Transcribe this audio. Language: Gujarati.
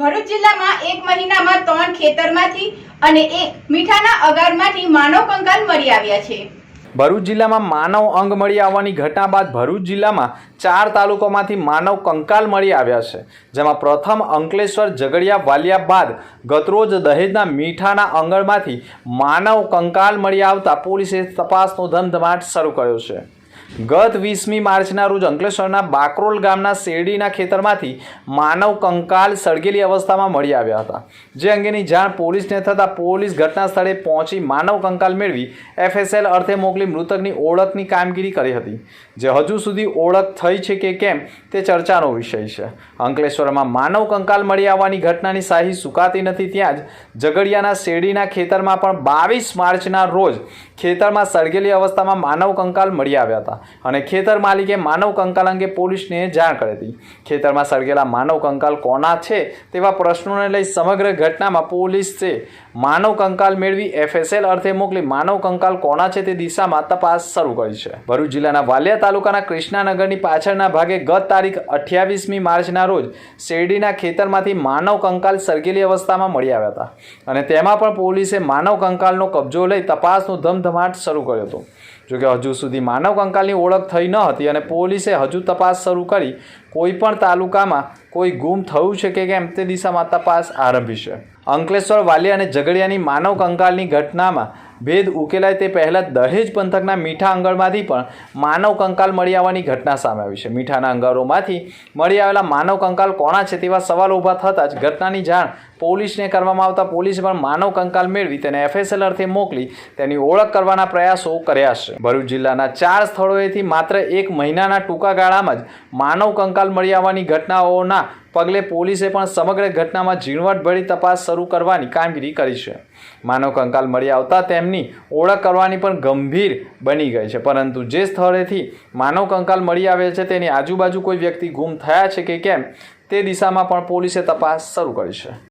ભરૂચ જિલ્લામાં એક મહિનામાં ત્રણ ખેતરમાંથી અને એક મીઠાના અગારમાંથી માનવ કંકાલ મળી આવ્યા છે. ભરૂચ જિલ્લામાં માનવ અંગ મળી આવવાની ઘટના બાદ ભરૂચ જિલ્લામાં ચાર તાલુકામાંથી માનવ કંકાલ મળી આવ્યા છે, જેમાં પ્રથમ અંકલેશ્વર ઝઘડિયા વાલિયા બાદ ગતરોજ દહેજના મીઠાના અંગણમાંથી માનવ કંકાલ મળી આવતા પોલીસે તપાસનો ધમધમાટ શરૂ કર્યો છે. ગત વીસમી માર્ચના રોજ અંકલેશ્વરના બાકરોલ ગામના શેરડીના ખેતરમાંથી માનવ કંકાલ સળગેલી અવસ્થામાં મળી આવ્યા હતા. જે અંગેની જાણ પોલીસને થતાં પોલીસ ઘટના સ્થળે પહોંચી માનવ કંકાલ મેળવી એફએસએલ અર્થે મોકલી મૃતકની ઓળખની કામગીરી કરી હતી. જે હજુ સુધી ઓળખ થઈ છે કે કેમ તે ચર્ચાનો વિષય છે. અંકલેશ્વરમાં માનવ કંકાલ મળી આવવાની ઘટનાની શાહી સુકાતી નથી ત્યાં જ ઝઘડિયાના શેરડીના ખેતરમાં પણ બાવીસ માર્ચના રોજ ખેતરમાં સળગેલી અવસ્થામાં માનવ કંકાલ મળી આવ્યા હતા. અને ખેતર માલિકે માનવ કંકાલ અંગે પોલીસને જાણ કરી હતી. ખેતરમાં સળગેલા માનવ કંકાલ કોના છે તેવા પ્રશ્નોને લઈ સમગ્ર ઘટનામાં પોલીસે માનવ કંકાલ મેળવી એફએસએલ અર્થે મોકલી માનવ કંકાલ કોના છે તે દિશામાં તપાસ શરૂ કરી છે. ભરૂચ જિલ્લાના વાલિયા તાલુકાના કૃષ્ણાનગરની પાછળના ભાગે ગત તારીખ અઠ્યાવીસમી માર્ચના રોજ શેરડીના ખેતરમાંથી માનવ કંકાલ સળગેલી અવસ્થામાં મળી આવ્યા હતા. અને તેમાં પણ પોલીસે માનવ કંકાલનો કબજો લઈ તપાસનો ધમધમાટ શરૂ કર્યો હતો. જોકે હજુ સુધી માનવ કંકાલની ઓળખ થઈ ન હતી અને પોલીસે હજુ તપાસ શરૂ કરી. કોઈ પણ તાલુકામાં કોઈ ગુમ થયું છે કે કેમ તે દિશામાં તપાસ આરંભી છે. અંકલેશ્વર વાલિયા અને ઝઘડિયાની માનવ કંકાલની ઘટનામાં ભેદ ઉકેલાય તે પહેલાં દહેજ પંથકના મીઠા અંગળમાંથી પણ માનવ કંકાલ મળી આવવાની ઘટના સામે આવી છે. મીઠાના અંગારોમાંથી મળી આવેલા માનવ કંકાલ કોણા છે તેવા સવાલો ઊભા થતાં જ ઘટનાની જાણ પોલીસને કરવામાં આવતા પોલીસે પણ માનવ કંકાલ મેળવી તેને એફએસએલ અર્થે મોકલી તેની ઓળખ કરવાના પ્રયાસો કર્યા છે. ભરૂચ જિલ્લાના ચાર સ્થળોએથી માત્ર એક મહિનાના ટૂંકા ગાળામાં જ માનવ કંકાલ મળી આવવાની ઘટનાઓના પગલે પોલીસે પણ સમગ્ર ઘટનામાં ઝીણવટભરી તપાસ શરૂ કરવાની કામગીરી કરી છે. માનવ કંકાલ મળી આવતા તેમની ઓળખ કરવાની પણ ગંભીર બની ગઈ છે. પરંતુ જે સ્થળેથી માનવ કંકાલ મળી આવે છે તેની આજુબાજુ કોઈ વ્યક્તિ ગુમ થયા છે કે કેમ તે દિશામાં પણ પોલીસે તપાસ શરૂ કરી છે.